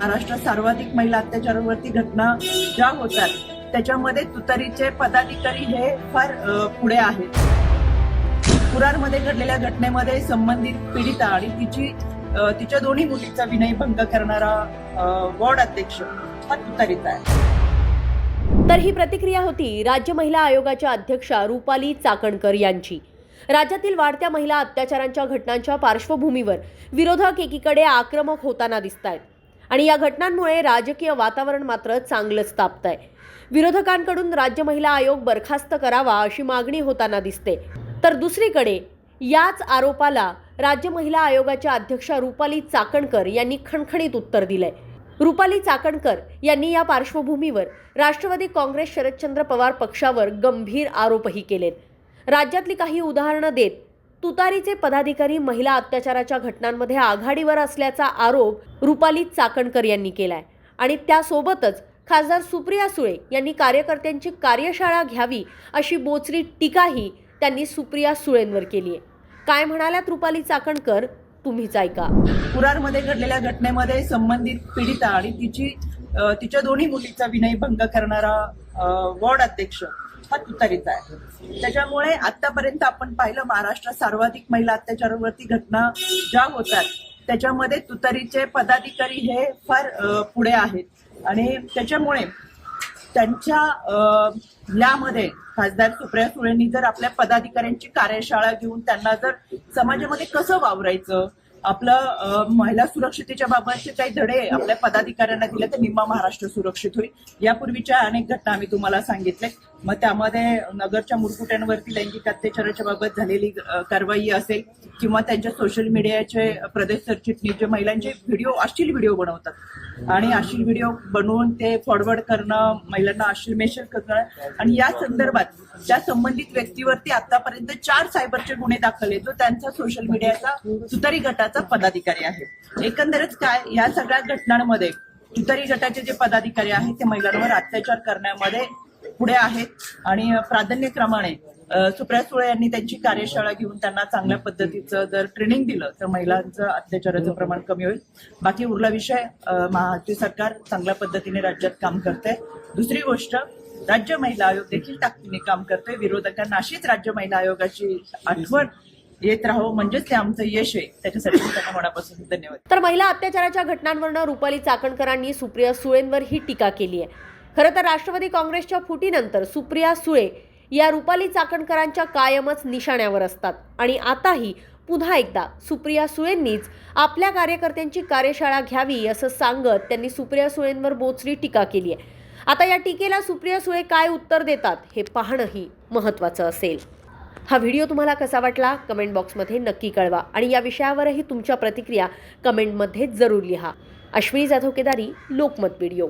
महाराष्ट्रात सर्वाधिक महिला अत्याचारावरती घटना ज्या होतात त्याच्यामध्ये तुतारीचे पदाधिकारी हे फार पुढे आहेत. कुरारमध्ये घडलेल्या घटनेमध्ये संबंधित पीडिता आणि तिची तिच्या दोन्ही मुलीचा विनयभंग करणारा वॉर्ड अध्यक्ष हा तुतारीचा आहे. तर ही प्रतिक्रिया होती राज्य महिला आयोगाच्या अध्यक्षा रुपाली चाकणकर यांची. राज्यातील वाढत्या महिला अत्याचारांच्या घटनांच्या पार्श्वभूमीवर विरोधक एकीकडे आक्रमक होताना दिसत आहेत आणि या घटनांमुळे राजकीय वातावरण मात्र चांगलंच तापत आहे विरोधकांकडून राज्य महिला आयोग बरखास्त करावा अशी मागणी होताना दिसते. तर दुसरीकडे याच आरोपाला राज्य महिला आयोगाच्या अध्यक्षा रुपाली चाकणकर यांनी खणखणीत उत्तर दिलंय. रुपाली चाकणकर यांनी या पार्श्वभूमीवर राष्ट्रवादी काँग्रेस शरदचंद्र पवार पक्षावर गंभीर आरोपही केलेत. राज्यातली काही उदाहरणं देत तुतारीचे पदाधिकारी महिला अत्याचाराच्या घटनांमध्ये आघाडीवर असल्याचा आरोप रुपाली चाकणकर यांनी केलाय. आणि त्यासोबतच खासदार सुप्रिया सुळे यांनी कार्यकर्त्यांची कार्यशाळा घ्यावी अशी बोचरी टीकाही त्यांनी सुप्रिया सुळेंवर केली आहे काय म्हणाल्यात रुपाली चाकणकर? तुम्हीच ऐका. कुरारमध्ये घडलेल्या घटनेमध्ये संबंधित पीडिता आणि तिची तिच्या दोन्ही मुलीचा विनयभंग करणारा वॉर्ड अध्यक्ष हा तुतारीचा आहे. त्याच्यामुळे आतापर्यंत आपण पाहिलं महाराष्ट्रात सर्वाधिक महिला अत्याचारावरती घटना ज्या होतात त्याच्यामध्ये तुतारीचे पदाधिकारी हे फार पुढे आहेत. आणि त्याच्यामुळे त्यांच्या यामध्ये खासदार सुप्रिया सुळेंनी जर आपल्या पदाधिकाऱ्यांची कार्यशाळा घेऊन त्यांना जर समाजामध्ये कसं वावरायचं आपलं महिला सुरक्षितेच्या बाबतचे काही धडे आपल्या पदाधिकाऱ्यांना दिले तर निम्मा महाराष्ट्र सुरक्षित होईल. यापूर्वीच्या अनेक घटना आम्ही तुम्हाला सांगितले. मग त्यामध्ये नगरच्या मुरकुट्यांवरती लैंगिक अत्याचाराच्या बाबत झालेली कारवाई असेल किंवा त्यांच्या सोशल मीडियाचे प्रदेश सरचिटणीस जे महिलांचे व्हिडिओ अश्लील व्हिडिओ बनवतात आणि अश्लील व्हिडिओ बनवून ते फॉरवर्ड करणं महिलांना अश्लील करणं आणि या संदर्भात त्या संबंधित व्यक्तीवरती आतापर्यंत चार सायबरचे गुन्हे दाखल आहेत जो त्यांचा सोशल मीडियाचा सुतारी गटाचा पदाधिकारी आहे. एकंदरच काय या सगळ्या घटनांमध्ये तुतारी गटाचे जे पदाधिकारी आहेत ते महिलांवर अत्याचार करण्यामध्ये पुढे आहेत आणि प्राधान्यक्रमाने सुप्रिया सुळे यांनी त्यांची कार्यशाळा घेऊन त्यांना चांगल्या पद्धतीचं जर ट्रेनिंग दिलं तर महिलांचं अत्याचाराचं प्रमाण कमी होईल. बाकी उरला विषय महाराष्ट्र सरकार चांगल्या पद्धतीने राज्यात काम करते. दुसरी गोष्ट राज्य महिला आयोग देखील ताकदीने काम करतोय. विरोधकांना अशीच राज्य महिला आयोगाची आठवण येत राहो. म्हणजेच ते आमचं यश आहे. त्याच्यासाठी त्यांना मनापासून धन्यवाद. तर महिला अत्याचाराच्या घटनांवरनं रुपाली चाकणकरांनी सुप्रिया सुळेंवर ही टीका केली आहे. खरं तर राष्ट्रवादी काँग्रेसच्या फुटीनंतर सुप्रिया सुळे या रुपाली चाकणकरांच्या कायमच निशाण्यावर असतात. आणि आताही पुन्हा एकदा सुप्रिया सुळेंनीच आपल्या कार्यकर्त्यांची कार्यशाळा घ्यावी असं सांगत त्यांनी सुप्रिया सुळेंवर बोचरी टीका केली आहे. आता या टीकेला सुप्रिया सुळे काय उत्तर देतात हे पाहणंही महत्त्वाचं असेल. हा व्हिडिओ तुम्हाला कसा वाटला? कमेंट बॉक्समध्ये नक्की कळवा. आणि या विषयावरही तुमच्या प्रतिक्रिया कमेंटमध्ये जरूर लिहा. अश्विनी जाधव केदारी लोकमत व्हिडिओ